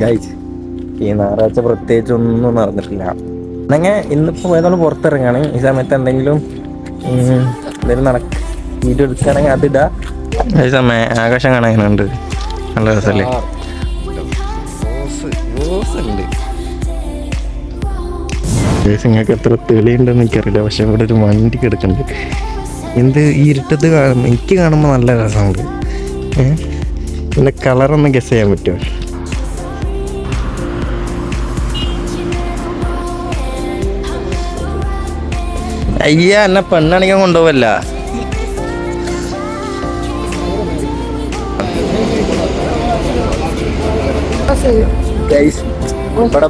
Guys ഈ ഞായറാഴ്ച പ്രത്യേകിച്ച് ഒന്നും നടന്നിട്ടില്ല. എന്നെങ്കിൽ ഇന്നിപ്പോൾ പോയതാണ് പുറത്തിറങ്ങാണ്. ഈ സമയത്ത് എന്തെങ്കിലും എന്തെങ്കിലും നടക്ക വീഡിയോ എടുക്കുകയാണെങ്കിൽ അതിടാ ഈ സമയം ആകാശം കാണാനുണ്ട്. നല്ല രസമല്ലേ ഉണ്ട്. നിങ്ങൾക്ക് എത്ര തെളിയുണ്ടെന്ന് എനിക്കറിയില്ല. പക്ഷെ ഇവിടെ ഒരു വണ്ടി കിടക്കുന്നുണ്ട്. എന്ത് ഈ ഇരുട്ടത്ത് കാണുമ്പോൾ എനിക്ക് കാണുമ്പോൾ നല്ല രസമുണ്ട്. കളർ കളറൊന്ന് ഗസ് ചെയ്യാൻ പറ്റുമോ? അയ്യ എന്നെ പെണ്ണണിക്കാൻ കൊണ്ടുപോവല്ല. ഇവിടെ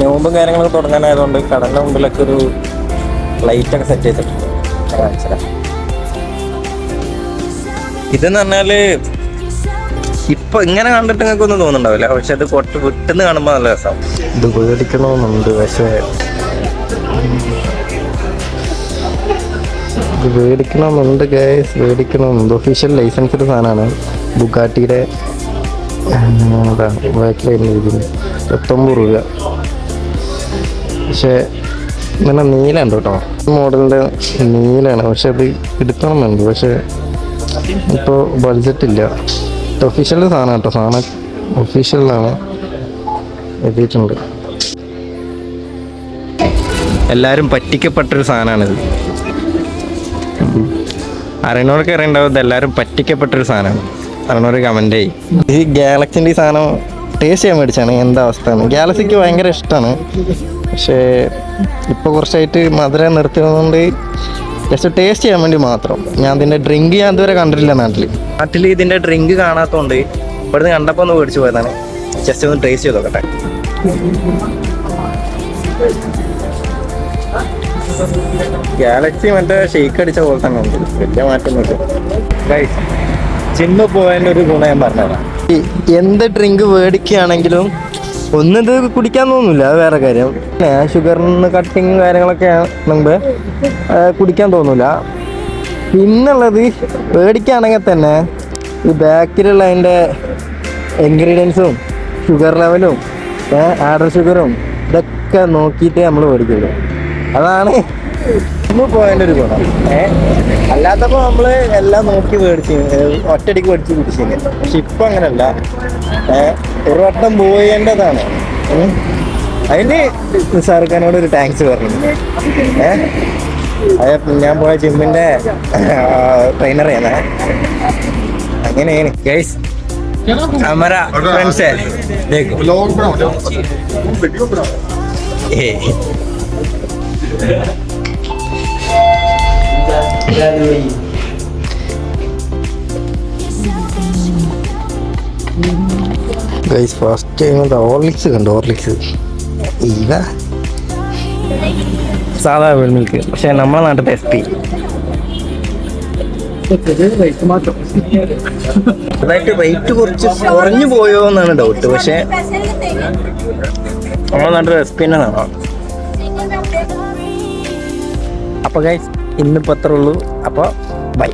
നോമ്പും കാര്യങ്ങളൊക്കെ തുടങ്ങാനായതുകൊണ്ട് കടലിന്റെ മുമ്പിലൊക്കെ ഒരു ലൈറ്റ് ഒക്കെ സെറ്റ് ചെയ്തിട്ടുണ്ട്. ഞാൻ കാണിച്ചുതരാം. ഇതെന്ന് പറഞ്ഞാൽ ഇപ്പൊ ഇങ്ങനെ കണ്ടിട്ട് നിങ്ങൾക്ക് ഒന്നും തോന്നുന്നുണ്ടാവില്ല. പക്ഷെ അത് കൊട്ട് വിട്ടുന്ന് കാണുമ്പോ നല്ല രസം ഇത് പേടിക്കണമെന്നുണ്ട് പക്ഷെ ഇത് മേടിക്കണമെന്നുണ്ട് ഗ്യാസ് മേടിക്കണമെന്നുണ്ട് ഒഫീഷ്യൽ ലൈസൻസ്ഡ് സാധനമാണ്. ബുഗാട്ടിയുടെ ബാക്കിലായിരുന്നു ഇരിക്കുന്നത് പത്തൊമ്പത് രൂപ. പക്ഷേ നല്ല നീലുണ്ട് കേട്ടോ. മോഡലിന്റെ നീലാണ് പക്ഷെ അത് എടുക്കണമെന്നുണ്ട് പക്ഷെ ഇപ്പോൾ ബഡ്ജറ്റ് ഇല്ല. ഒഫീഷ്യൽ സാധനം കേട്ടോ. സാധനം ഒഫീഷ്യലാണ് എത്തിയിട്ടുണ്ട്. എല്ലാവരും പറ്റിക്കപ്പെട്ടൊരു സാധനമാണിത് അറിയണവർക്ക് അറിയണ്ടാവും എല്ലാവരും പറ്റിക്കപ്പെട്ടൊരു സാധനമാണ് അറിയണവർ കമന്റ് ആയി ഈ ഗാലക്സിന്റെ ഈ സാധനം ടേസ്റ്റ് ചെയ്യാൻ മേടിച്ചാണ്. എന്താ അവസ്ഥ ഗാലക്സിക്ക് ഭയങ്കര ഇഷ്ടമാണ് പക്ഷേ ഇപ്പോൾ കുറച്ചായിട്ട് മധുരം നിർത്തുന്നതുകൊണ്ട് ജസ്റ്റ് ടേസ്റ്റ് ചെയ്യാൻ വേണ്ടി മാത്രം. ഞാൻ ഇതിന്റെ ഡ്രിങ്ക് ഞാൻ ഇതുവരെ കണ്ടിട്ടില്ല നാട്ടിൽ. നാട്ടിൽ ഇതിന്റെ ഡ്രിങ്ക് കാണാത്തതുകൊണ്ട് ഇവിടുന്ന് കണ്ടപ്പോൾ ഒന്ന് മേടിച്ചു പോയതാണ്. ജസ്റ്റ് ഒന്ന് ടേസ്റ്റ് ചെയ്ത് നോക്കട്ടെ. ഗാലക്സി മറ്റേ ഷെയ്ക്ക് അടിച്ച പോലെ തന്നെ ഉണ്ട്. വലിയ മാറ്റമൊന്നുമില്ല. ജിമ്മ് പോയതിന്റെ ഒരു ഗുണം ഞാൻ പറഞ്ഞതാണ് എന്ത് ഡ്രിങ്ക് മേടിക്കുകയാണെങ്കിലും ഒന്നിത് കുടിക്കാൻ തോന്നില്ല അത് വേറെ കാര്യം. ഷുഗറിന് കട്ടിങ് കാര്യങ്ങളൊക്കെ നമ്മൾ കുടിക്കാൻ തോന്നില്ല പിന്നുള്ളത് പേടിക്കുകയാണെങ്കിൽ തന്നെ ഈ ബാക്കിലുള്ള അതിന്റെ ഇൻഗ്രീഡിയൻസും ഷുഗർ ലെവലും ആഡർ ഷുഗറും ഇതൊക്കെ നോക്കിയിട്ടേ നമ്മൾ മേടിക്കുള്ളൂ അതാണ് ജിമ്മ് പോയതിൻ്റെ ഒരു ഗുണം ഏഹ് അല്ലാത്തപ്പോൾ നമ്മൾ എല്ലാം നോക്കി മേടിച്ചു ഒറ്റടിക്ക് മേടിച്ച് കുടിച്ചിന് പക്ഷെ ഇപ്പം അങ്ങനല്ല ഏഹ് ഒരു വട്ടം പോയേണ്ടതാണ് ഉം. അതിന് സാർഖാനോട് ഒരു താങ്ക്സ് പറഞ്ഞു ഏഹ് അത് ഞാൻ പോയ ജിമ്മിന്റെ ട്രെയിനറാണ് അങ്ങനെയാണ് ഗൈസ് हमारा फ्रेंड्स है देखो ब्लॉग बनाओ वीडियो बनाओ ഗൈസ് ഫസ്റ്റ് ടൈം ഹോർലിക്സ് കണ്ടു? ഹോർലിക്സ് ഇവ? സാധാ മിൽക്ക് പക്ഷെ നമ്മളെ നാട്ടിൽ എസ് പി അതായിട്ട് റേറ്റ് കുറച്ച് കുറഞ്ഞു പോയോ എന്നാണ് ഡൗട്ട് പക്ഷെ നമ്മളെ നാട്ടിൽ എസ് പി തന്നെ അപ്പൊ ഗൈസ് ഇന്നിപ്പോ അത്രേ ഉള്ളൂ. അപ്പോൾ ബൈ.